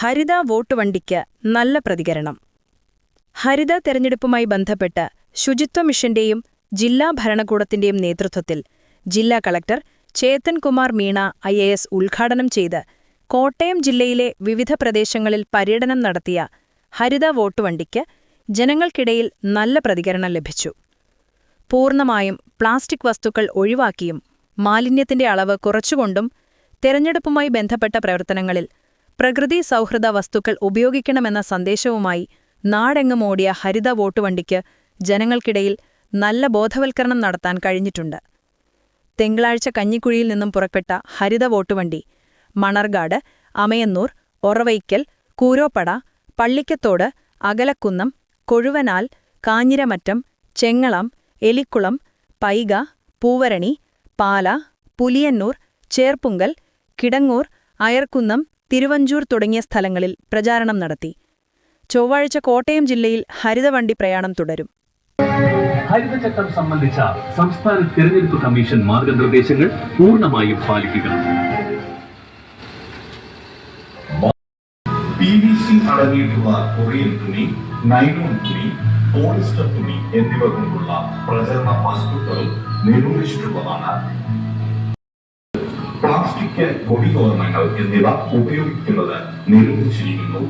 ഹരിത vote വണ്ടിക്ക് നല്ല പ്രതികരണം. ഹരിത തെരഞ്ഞെടുപ്പുമായി ബന്ധപ്പെട്ട് ശുചിത്വ മിഷന്റെയും ജില്ലാ ഭരണകൂടത്തിന്റെയും നേതൃത്വത്തിൽ ജില്ലാ collector Chetan Kumar Meena I A S ഉദ്ഘാടനം ചെയ്ത് കോട്ടയം ജില്ലയിലെ വിവിധ പ്രദേശങ്ങളിൽ പര്യടനം നടത്തിയ ഹരിത വോട്ട് വണ്ടിക്ക് ജനങ്ങൾക്കിടയിൽ നല്ല പ്രതികരണം ലഭിച്ചു. പൂർണമായും പ്ലാസ്റ്റിക് വസ്തുക്കൾ ഒഴിവാക്കിയും മാലിന്യത്തിന്റെ അളവ് കുറച്ചുകൊണ്ടും തെരഞ്ഞെടുപ്പുമായി ബന്ധപ്പെട്ട പ്രവർത്തനങ്ങളിൽ പ്രകൃതി സൗഹൃദ വസ്തുക്കൾ ഉപയോഗിക്കണമെന്ന സന്ദേശവുമായി നാടെങ്ങും ഓടിയ ഹരിത വോട്ടുവണ്ടിക്ക് ജനങ്ങൾക്കിടയിൽ നല്ല ബോധവൽക്കരണം നടത്താൻ കഴിഞ്ഞിട്ടുണ്ട്. തിങ്കളാഴ്ച കഞ്ഞിക്കുഴിയിൽ നിന്നും പുറപ്പെട്ട ഹരിത വോട്ടുവണ്ടി മണർഗാട് അമയന്നൂർ ഒറവൈക്കൽ കൂരോപ്പട പള്ളിക്കത്തോട് അകലക്കുന്നം കൊഴുവനാൽ കാഞ്ഞിരമറ്റം ചെങ്ങളം എലിക്കുളം പൈക പൂവരണി പാല പുലിയന്നൂർ ചേർപ്പുങ്കൽ കിടങ്ങൂർ അയർക്കുന്നം തിരുവഞ്ചൂർ തുടങ്ങിയ സ്ഥലങ്ങളിൽ പ്രചാരണം നടത്തി. ചൊവ്വാഴ്ച കോട്ടയം ജില്ലയിൽ ഹരിതവണ്ടി പ്രയാണം തുടരും. ഹരിതചട്ടം സംബന്ധിച്ച സംസ്ഥാന തിരഞ്ഞെടുപ്പ് കമ്മീഷൻ മാർഗനിർദ്ദേശങ്ങൾ പൂർണമായും പാലിക്കുക. പി വി സി അടങ്ങിയിട്ടുള്ള കൊറിയൻ തുണി നൈലോൺ തുണി പോളിസ്റ്റർ തുണി എന്നിവ കൊണ്ടുള്ള പ്രചരണ വസ്തുക്കളും നിരോധിച്ചിട്ടുള്ളതാണ് പ്ലാസ്റ്റിക് പൊടിതോരണങ്ങൾ എന്നിവ ഉപയോഗിക്കുന്നത് നിരോധിച്ചിരിക്കുന്നു